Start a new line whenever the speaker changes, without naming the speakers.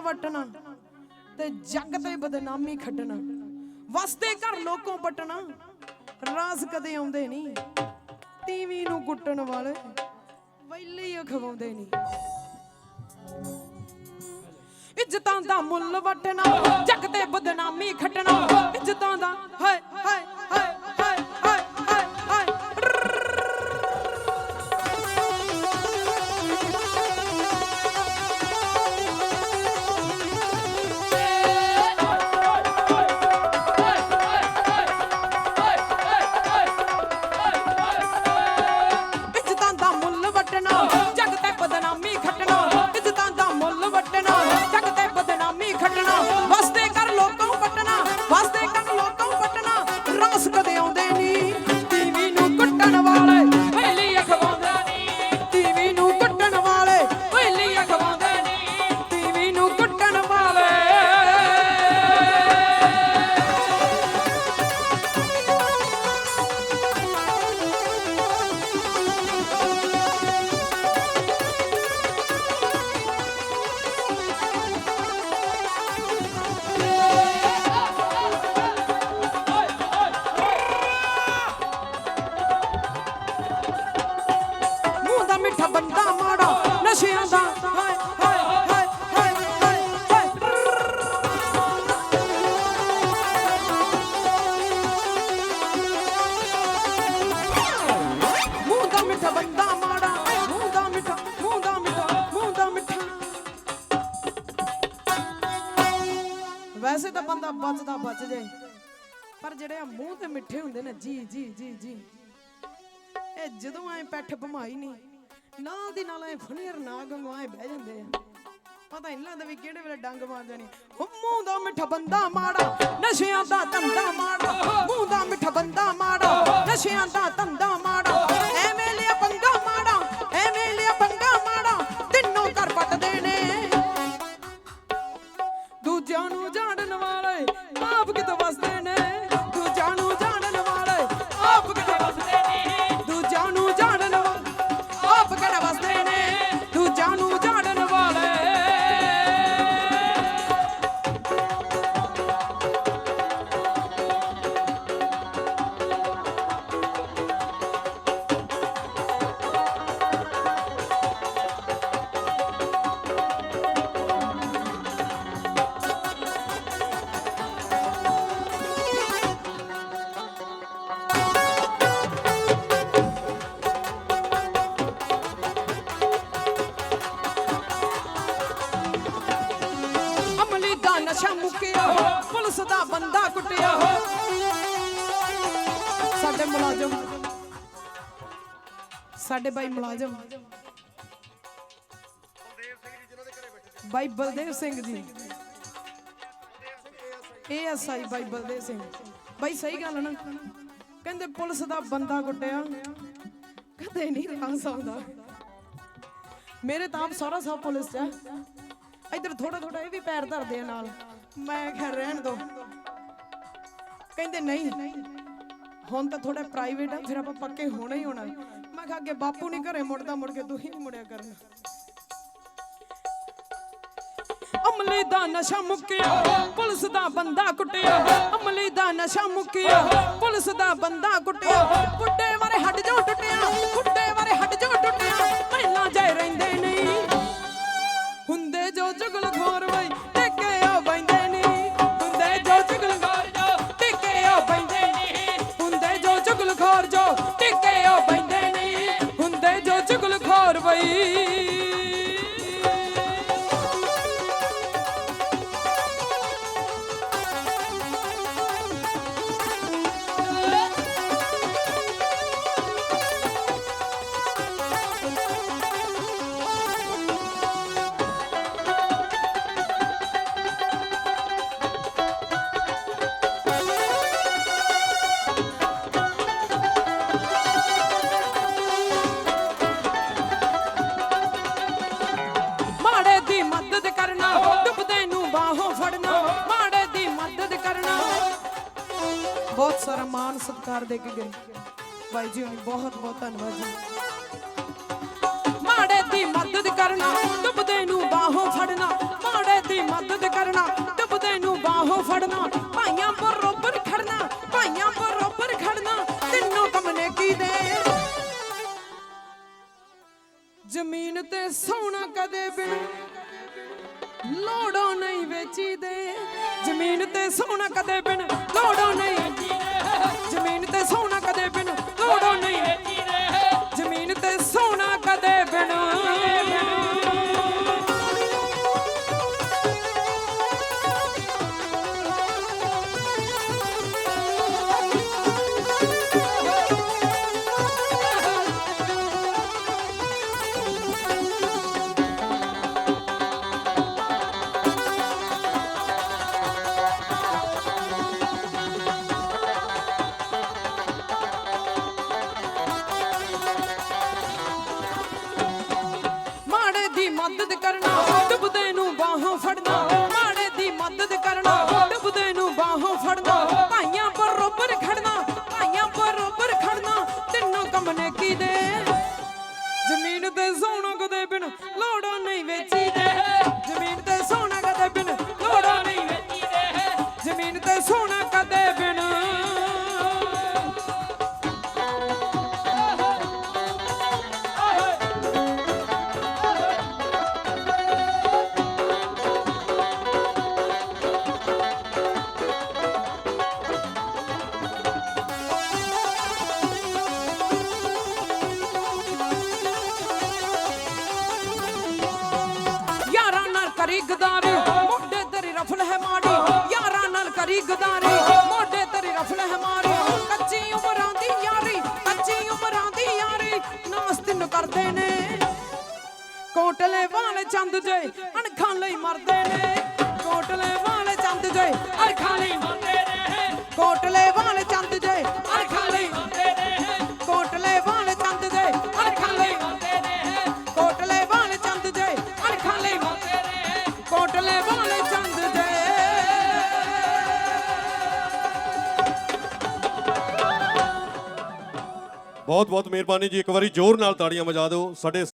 ਵਟਣਾ ਤੇ ਜੱਗ ਤੇ ਬਦਨਾਮੀ ਖੱਟਣਾ ਵਸਦੇ ਘਰ ਲੋਕੋਂ ਪਟਣਾ ਰਾਸ ਕਦੇ ਆਉਂਦੇ ਨਹੀਂ ਟੀਵੀ ਨੂੰ ਕੁੱਟਣ ਵਾਲੇ ਵੈਲੇ ਹੀ ਖਵਾਉਂਦੇ ਨਹੀਂ ਇੱਜ਼ਤਾਂ ਦਾ ਮੁੱਲ ਵਟਣਾ, ਜੱਗ ਤੇ ਬਦਨਾਮੀ ਖੱਟਣਾ ਇੱਜ਼ਤਾਂ ਦਾ, ਹਾਏ ਬੰਦਾ ਮਾੜਾ, ਨਸ਼ਿਆਂ ਦਾ। ਹਾਏ ਹਾਏ ਹਾਏ ਹਾਏ ਹਾਏ ਹਾਏ। ਮੂੰਹ ਦਾ ਮਿੱਠਾ ਬੰਦਾ ਮਾੜਾ, ਮੂੰਹ ਦਾ ਮਿੱਠਾ, ਮੂੰਹ ਦਾ ਮਿੱਠਾ, ਮੂੰਹ ਦਾ ਮਿੱਠਾ। ਵੈਸੇ ਤਾਂ ਬੰਦਾ ਬਚਦਾ ਬਚ ਜਾਏ ਪਰ ਜਿਹੜੇ ਆ ਮੂੰਹ ਤੇ ਮਿੱਠੇ ਹੁੰਦੇ ਨੇ, ਜੀ ਜੀ ਜੀ ਜੀ। ਇਹ ਜਦੋਂ ਐ ਪੈਠ ਭਮਾਈ ਨਹੀਂ ਨਾਲ ਦੀ ਨਾਲ ਐ ਫਣੀਰ ਨਾ ਗੰਗਵਾਏ ਬਹਿ ਜਾਂਦੇ ਆ। ਪਤਾ ਇਹਨਾਂ ਦਾ ਵੀ ਕਿਹੜੇ ਵੇਲੇ ਡੰਗ ਮਾਰ ਜਾਣੀ। ਉਹ ਮੂੰਹ ਦਾ ਮਿੱਠਾ ਬੰਦਾ ਮਾੜਾ, ਨਸ਼ਿਆਂ ਦਾ ਧੰਦਾ ਮਾੜਾ, ਮੂੰਹ ਦਾ ਮਿੱਠਾ ਬੰਦਾ ਮਾੜਾ, ਨਸ਼ਿਆਂ ਦਾ ਧੰਦਾ ਨਸ਼ਾ ਮੁੱਕਿਆ ਪੁਲਿਸ ਦਾ ਬੰਦਾ ਕੁੱਟਿਆ ਸਾਡੇ ਮੁਲਾਜ਼ਮ, ਸਾਡੇ ਬਾਈ ਮੁਲਾਜ਼ਮ। ਬਾਈ ਬਲਦੇਵ ਸਿੰਘ ਜੀ। ਏਐਸਆਈ ਬਾਈ ਬਲਦੇਵ ਸਿੰਘ। ਬਾਈ ਸਹੀ ਗੱਲ ਨਾ। ਕਹਿੰਦੇ ਪੁਲਿਸ ਦਾ ਬੰਦਾ ਕੁੱਟਿਆ। ਕਦੇ ਨਹੀਂ ਰਾਸ ਆਉਂਦਾ ਮੇਰੇ ਤਾਂ ਆਪ ਸਾਰਾ ਸਾਹਿਬ ਪੁਲਿਸ ਚ ਇੱਧਰ ਥੋੜਾ ਥੋੜਾ ਇਹ ਵੀ ਪੈਰ ਧਰਦੇ ਆ ਨਾਲ। ਮੈਂ ਖੈਰ ਰਹਿਣ ਦੋ। ਕਹਿੰਦੇ ਨਹੀਂ। ਹੁਣ ਤਾਂ ਥੋੜਾ ਪ੍ਰਾਈਵੇਟ ਆ, ਫਿਰ ਆਪਾਂ ਪੱਕੇ ਹੋਣਾ ਹੀ ਹੋਣਾ। ਮੈਂ ਕਿਹਾ ਅੱਗੇ ਬਾਪੂ ਨਹੀਂ ਘਰੇ ਮੁੜਦਾ, ਮੁੜ ਕੇ ਤੂੰ ਹੀ ਨਹੀਂ ਮੁੜਿਆ ਕਰਨਾ। ਅਮਲੀ ਦਾ ਨਸ਼ਾ ਮੁੱਕਿਆ, ਪੁਲਿਸ ਦਾ ਬੰਦਾ ਕੁੱਟਿਆ। ਅਮਲੇ ਦਾ ਨਸ਼ਾ ਮੁੱਕਿਆ, ਪੁਲਿਸ ਦਾ ਬੰਦਾ ਕੁੱਟਿਆ। ਬੁੱਢੇ ਵਾਰੇ ਹੱਡ ਜੋ ਟੁੱਟਿਆ ਬੁੱਢੇ ਵਾਰੇ ਹੱਡ ਜੋ ਟੁੱਟਿਆ। ਸਾਰਾ ਮਾਨ ਸਤਿਕਾਰ ਦੇ ਕੇ ਗਏ। ਬਾਈ ਜੀ ਹੁਣੀ ਬਹੁਤ ਬਹੁਤ ਧੰਨਵਾਦ ਜੀ। ਮਾੜੇ ਦੀ ਮਦਦ ਕਰਨਾ ਡੁੱਬਦੇ ਨੂੰ ਬਾਹੋਂ ਫੜਨਾ। ਮਾੜੇ ਦੀ ਮਦਦ ਫੜਨਾ। ਭਾਈਆਂ ਬਰੋਬਰ ਖੜਨਾ, ਭਾਈਆਂ ਬਰੋਬਰ ਖੜਨਾ। ਤਿੰਨੋਂ ਕੰਮ ਨੇ ਦੇ। ਜ਼ਮੀਨ ਤੇ ਸੋਨਾ ਕਦੇ ਬਿਨ ਲੋੜੋਂ ਨਹੀਂ ਵੇਚੀ ਦੇ ਜ਼ਮੀਨ ਤੇ ਸੋਨਾ ਕਦੇ ਬਿਨ ਲੋੜੋਂ ਨਹੀਂ ਜ਼ਮੀਨ ਡੁੱਬਦੇ ਫੜਨਾ। ਯਾਰਾਂ ਗਦਾਰੀ, ਮੋਢੇ ਤੇਰੀ ਰਫਲ ਹੈ ਮਾੜੀ ਕੱਚੀ ਉਮਰਾਂ ਦੀ ਯਾਰੀ, ਕੱਚੀ ਉਮਰਾਂ ਦੀ ਯਾਰੀ, ਨਾਸ ਤੈਨੂੰ ਕਰਦੇ ਨੇ। ਕੋਟਲੇ ਵਾਲੇ ਚੰਦ ਜੇ, ਅਣਖਾਂ ਲਈ ਮਰਦੇ ਨੇ। ਕੋਟਲੇ ਵਾਲੇ ਚੰਦ ਜੇ, ਅਣਖਾਂ ਲਈ
ਬਹੁਤ ਬਹੁਤ ਮਿਹਰਬਾਨੀ ਜੀ। ਇੱਕ ਵਾਰੀ ਜ਼ੋਰ ਨਾਲ ਤਾੜੀਆਂ ਵਜਾ ਦਿਓ। ਸਾਡੇ